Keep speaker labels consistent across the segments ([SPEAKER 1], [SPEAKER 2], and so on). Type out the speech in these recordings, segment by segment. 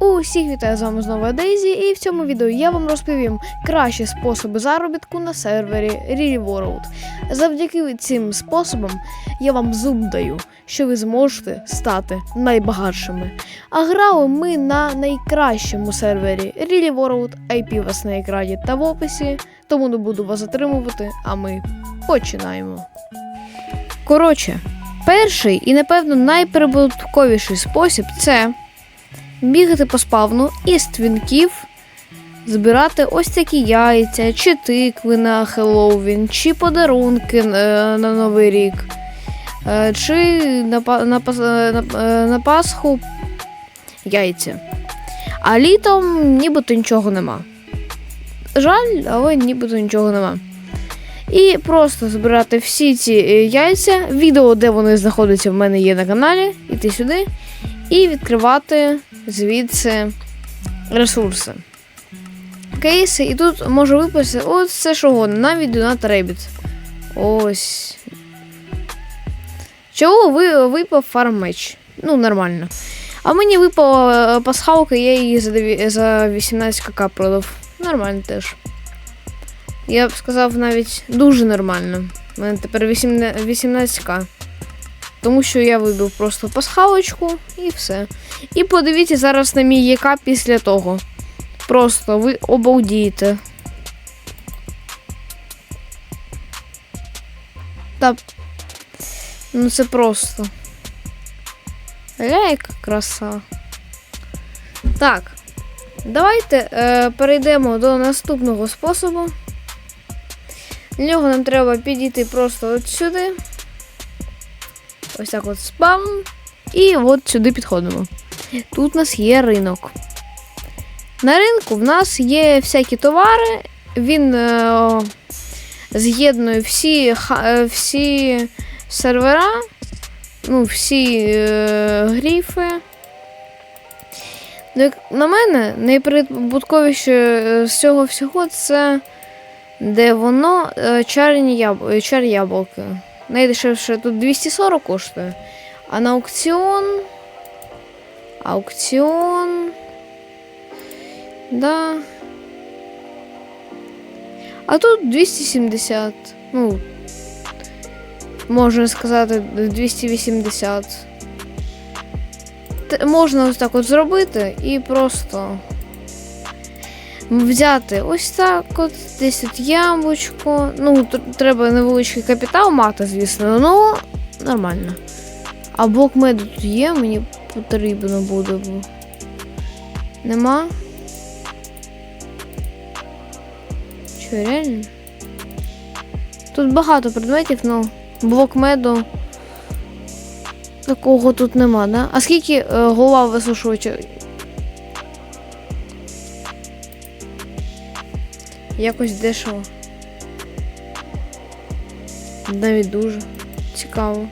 [SPEAKER 1] Усіх вітаю з вами знову Дейзі, і в цьому відео я вам розповім кращі способи заробітку на сервері Real World. Завдяки цим способам я вам зуб даю, що ви зможете стати найбагатшими. А грали ми на найкращому сервері Real World, IP у вас на екрані та в описі, тому не буду вас затримувати, а ми починаємо. Коротше, перший і напевно найприбутковіший спосіб це бігати по спавну із твінків, збирати ось такі яйця, чи тикви на Хеллоуін, чи подарунки е, на Новий рік, е, чи на, на, е, на, на Пасху яйця. А літом нібито нічого нема. Жаль, але нібито нічого нема. І просто збирати всі ці яйця. Відео, де вони знаходяться, в мене є на каналі. Іти сюди. І відкривати звідси ресурси. Кейси, і тут може випасти ось все що угодно, навіть Donut Rabbit. Ось. Чого ви, випав фарммеч? Ну, нормально. А мені випала е, пасхалка, я її за, за 18 кк продав. Нормально теж. Я б сказав навіть дуже нормально. У мене тепер 18к. Тому що я вибив просто пасхалочку і все. І подивіться зараз на мій ЄК після того. Просто ви обалдієте. Та. Ну це просто. Ля, краса. Так. Давайте е, перейдемо до наступного способу. Для нього нам треба підійти просто от сюди. Ось так от спам. І от сюди підходимо. Тут у нас є ринок. На ринку в нас є всякі товари. Він е, з'єднує всі, ха- е, всі сервера, ну, всі е, гріфи. Ну, як на мене, найприбутковіше е, з цього всього це де воно е, чарні яб... чар яблуки. Найдешевше тут 240 коштує. А на аукціон. Аукціон. Да. А тут 270. Ну. Можна сказати, 280. Т- можна ось так от зробити і просто Взяти ось так от, десь от яблучко. Ну, треба невеличкий капітал мати, звісно, ну нормально. А блок меду тут є, мені потрібно буде. Нема? Що, реально? Тут багато предметів, ну, блок меду. Такого тут нема, да? А скільки е, голова висушувача? Якось дешево. Навіть дуже цікаво.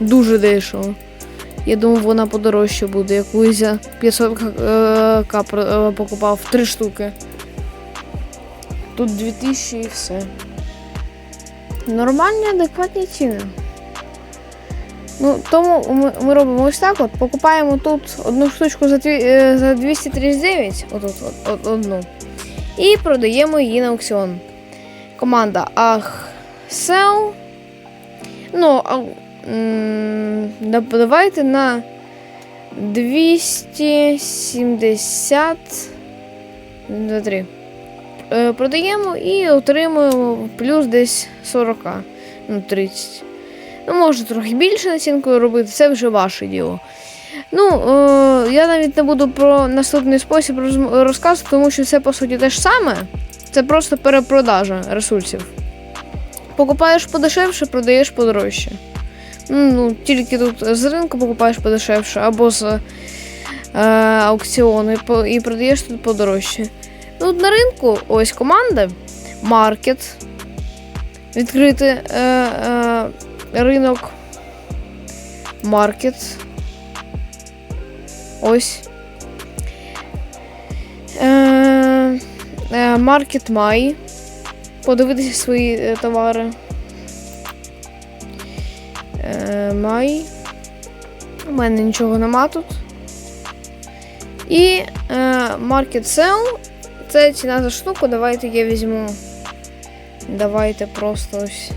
[SPEAKER 1] Дуже дешево. Я думав, вона подорожче буде, як Лизя 500 к- е, е, покупав три штуки. Тут 2000 і все. Нормальні, адекватні ціни. Ну, тому ми, ми робимо ось так: от, покупаємо тут одну штучку за, е, за 239, отут, от, от, одну, і продаємо її на аукціон. Команда Ахсел. Ну, а, давайте на 270. Два, три. Е, Продаємо і отримуємо плюс десь 40, ну 30. Ну, може трохи більше націнкою робити, це вже ваше діло. Ну, е, я навіть не буду про наступний спосіб розказувати, тому що це по суті те ж саме. Це просто перепродажа ресурсів. Покупаєш подешевше, продаєш подорожче. Ну, тільки тут з ринку покупаєш подешевше, або з е, аукціону і, продаєш тут подорожче. Ну, на ринку ось команда, маркет, відкрити е, е, ринок, маркет. Ось. Е, е, маркет Май. Подивитися свої е, товари. Е, май. У мене нічого нема тут. І Market Sell. Це ціна за штуку. Давайте я візьму. Давайте просто ось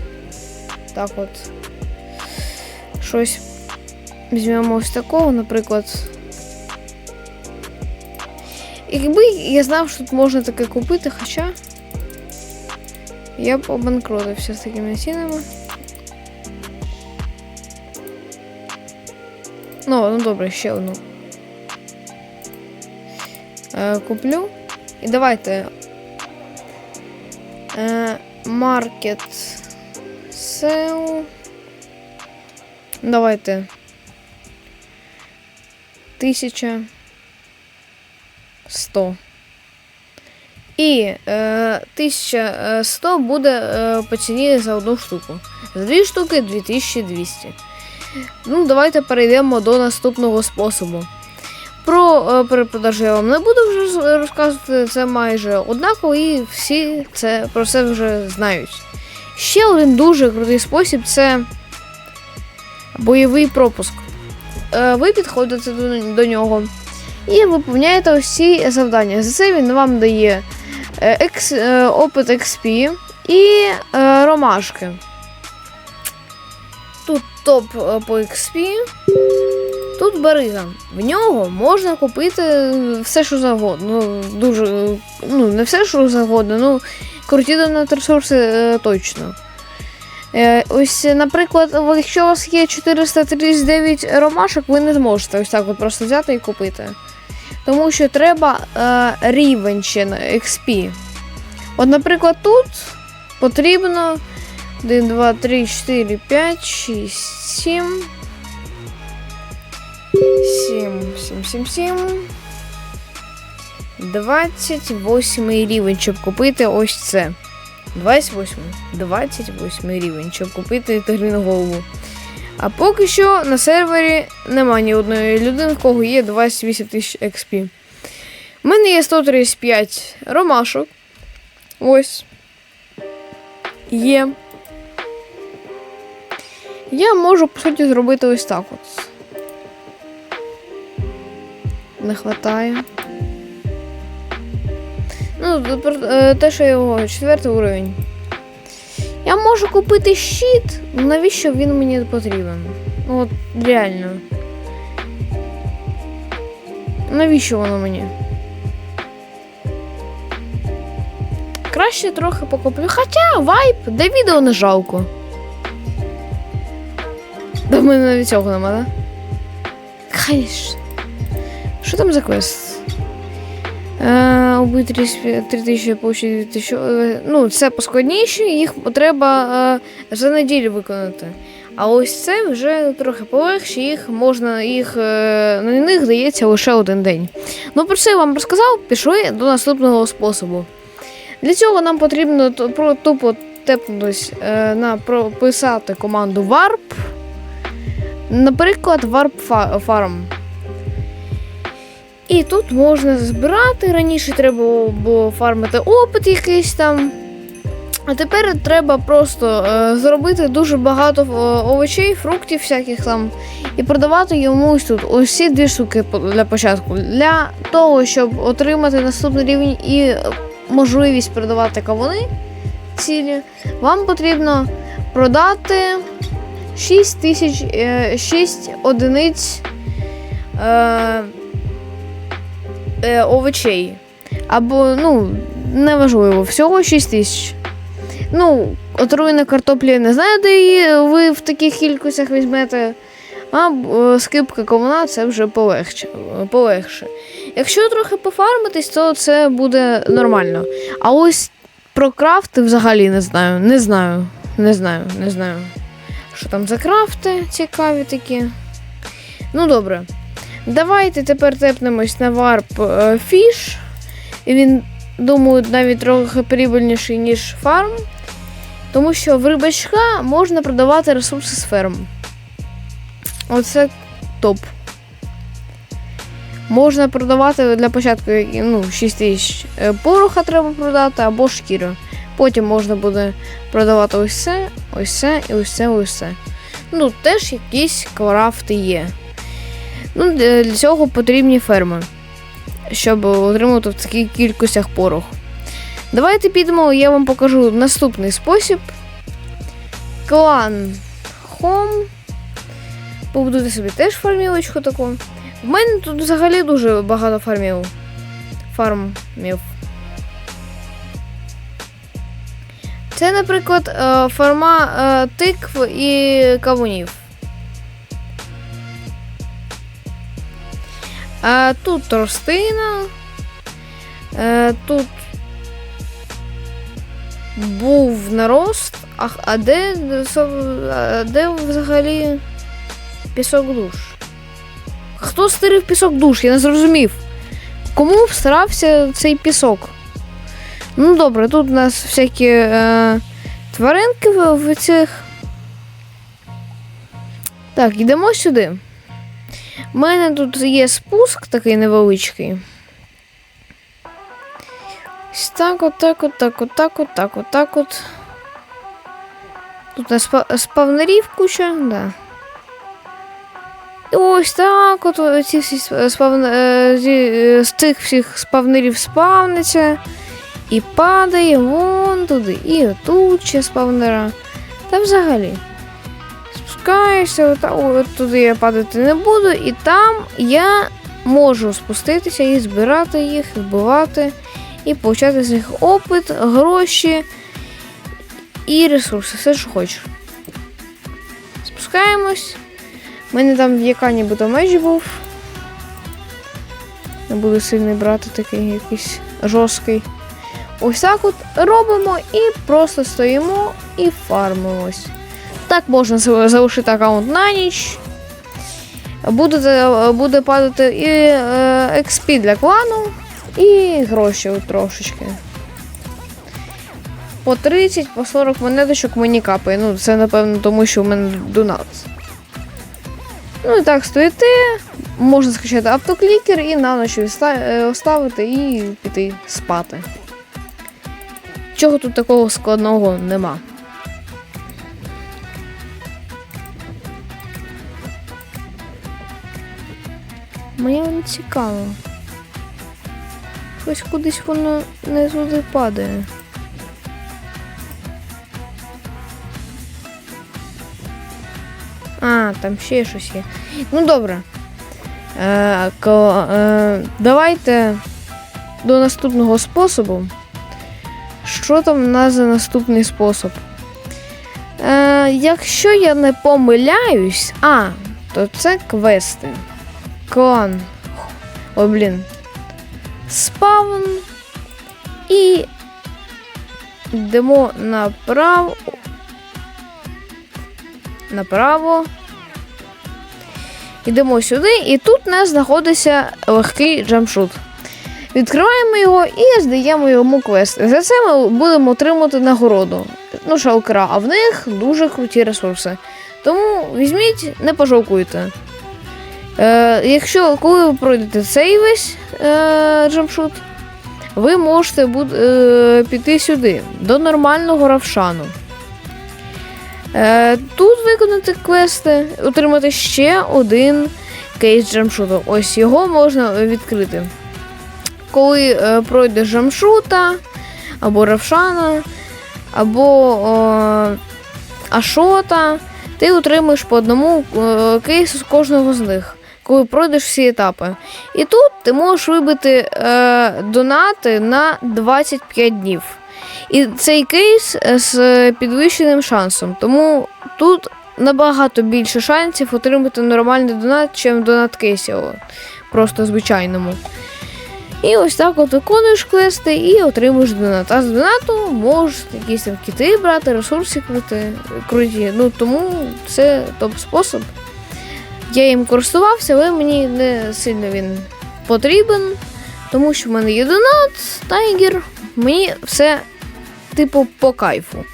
[SPEAKER 1] так от. Щось візьмемо ось такого, наприклад. Якби я знав, що тут можна таке купити, хоча я б обанкротився з такими цінами. Ну, ну добре, ще одну. Е, куплю. І давайте. Е, market sell. Давайте. Тисяча. Сто. І е, 1100 буде е, по ціні за одну штуку. За дві штуки 2200. Ну, давайте перейдемо до наступного способу. Про е, перепродаж я вам не буду вже розказувати, це майже однаково, і всі це про це вже знають. Ще один дуже крутий спосіб це бойовий пропуск. Е, ви підходите до, до нього і виповняєте усі завдання. За це він вам дає е, екс, е, опит XP і е, ромашки. Тут топ по XP. Тут барига. В нього можна купити все, що завгодно. Ну, дуже, ну, не все, що завгодно, ну, круті ресурси е, точно. Е, ось, наприклад, якщо у вас є 439 ромашок, ви не зможете ось так от просто взяти і купити. Тому що треба е, рівень ще на XP. От, наприклад, тут потрібно 1, 2, 3, 4, 5, 6, 7. 7, 7, 7, 7. 28 рівень, щоб купити ось це. 28. 28 рівень, щоб купити тигрину голову. А поки що на сервері немає ні одної людини, в кого є 28 тисяч XP. У мене є 135 ромашок. Ось. Є. Я можу, по суті, зробити ось так от. Не хватає. Ну, е, те, що його четвертий уровень. Я можу купити щит, навіщо він мені потрібен? От реально. Навіщо воно мені? Краще трохи покуплю. Хоча вайп, де відео не жалко. До мене навіть цього нема, да? Конечно. Що там за квест? Е, Убити 3000 получити 2000. е, Ну, це поскладніше, їх треба е, за неділю виконати. А ось це вже трохи полегше, їх можна, їх е, на них дається лише один день. Ну, про це я вам розказав, пішли до наступного способу. Для цього нам потрібно тупо тепнутись на прописати команду warp. Наприклад, warp fa- farm. І тут можна збирати. Раніше треба було фармити опит якийсь там. А тепер треба просто е, зробити дуже багато е, овочей, фруктів всяких там і продавати йому ось тут. Ось ці дві штуки для початку. Для того, щоб отримати наступний рівень і можливість продавати кавуни цілі, вам потрібно продати 6 тисяч, е, 6 одиниць. Е, е, овочей. Або, ну, неважливо, всього 6 тисяч. Ну, отруєна картоплі не знаю, де її ви в таких кількостях візьмете. А е, скипка ковна це вже полегше, полегше. Якщо трохи пофармитись, то це буде нормально. А ось про крафти взагалі не знаю. Не знаю. Не знаю, не знаю. Що там за крафти цікаві такі. Ну, добре. Давайте тепер тепнемось на варп е, фіш. І він, думаю, навіть трохи прибильніший, ніж фарм. Тому що в рибачка можна продавати ресурси з ферм. Оце топ. Можна продавати для початку ну, 6 тисяч е, пороха треба продати або шкіру. Потім можна буде продавати ось це, ось це і ось це, ось це. Ну, теж якісь крафти є. Ну, для для цього потрібні ферми. щоб отримати в таких кількостях порох. Давайте підемо, я вам покажу наступний спосіб. Клан Home. Побудуйте собі теж фармівочку таку. В мене тут взагалі дуже багато фармів. Фармів. Це, наприклад, е, фарма е, тикв і кавунів. А тут тростина. Е, Тут був нарост. А, а де, а де взагалі пісок душ? Хто стирив пісок душ? Я не зрозумів. Кому старався цей пісок? Ну добре, тут у нас всякі е, тваринки в цих. Так, йдемо сюди. У мене тут є спуск такий невеличкий. Ось так, от, так, от, так, от, так, от. Тут у нас спа- спавнерів куча, да. Ось так, от ці всі спавн... е, зі- е, з цих всіх спавнерів спавниться. І падає вон туди, і отут ще спавнера. Та взагалі. Спускаєшся, от, туди я падати не буду, і там я можу спуститися і збирати їх, вбивати, і получати з них опит, гроші і ресурси, все, що хочеш. Спускаємось. У мене там в яка-небудь меч був. Не буду сильний брати такий якийсь жорсткий. Ось так от робимо і просто стоїмо і фармимось. Так можна залишити аккаунт на ніч. Буде, буде падати і е, XP для клану, і гроші трошечки. По 30, по 40 монеточок мені капає. Ну, це напевно тому, що в мене донат. Ну і так стоїте, можна скачати автоклікер і на ніч е, оставити і піти спати. Чого тут такого складного нема. Мені не цікаво. Щось кудись воно не туди падає. А, там ще щось є. Ну добре. Е, е, давайте до наступного способу. Що там у нас за наступний спосіб? Е, якщо я не помиляюсь, а, то це квести. Клан. О, блін. Спавн. І йдемо направо. Направо. Йдемо сюди, і тут у нас знаходиться легкий джамшут. Відкриваємо його і здаємо йому квест. За це ми будемо отримати нагороду. Ну, шалкера, а в них дуже круті ресурси. Тому візьміть, не пожалкуйте. Е, якщо коли ви пройдете цей весь е, джамшут, ви можете буд, е, піти сюди, до нормального равшану. Е, тут виконати квести, отримати ще один кейс джамшуту. Ось його можна відкрити. Коли е, пройдеш джамшута, або равшана, або е, ашота, ти отримаєш по одному е, кейсу з кожного з них, коли пройдеш всі етапи. І тут ти можеш вибити е, донати на 25 днів. І цей кейс е, з підвищеним шансом. Тому тут набагато більше шансів отримати нормальний донат, ніж донат кейсів. Просто звичайному. І ось так от виконуєш квести і отримуєш донат. А з донату можеш якісь там кіти брати, ресурси крути, круті. Ну тому це топ-спосіб. Я їм користувався, але мені не сильно він потрібен, тому що в мене є донат, тайгер, мені все типу по кайфу.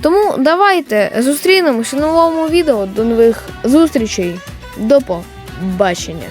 [SPEAKER 1] Тому давайте зустрінемося в новому відео. До нових зустрічей. До побачення.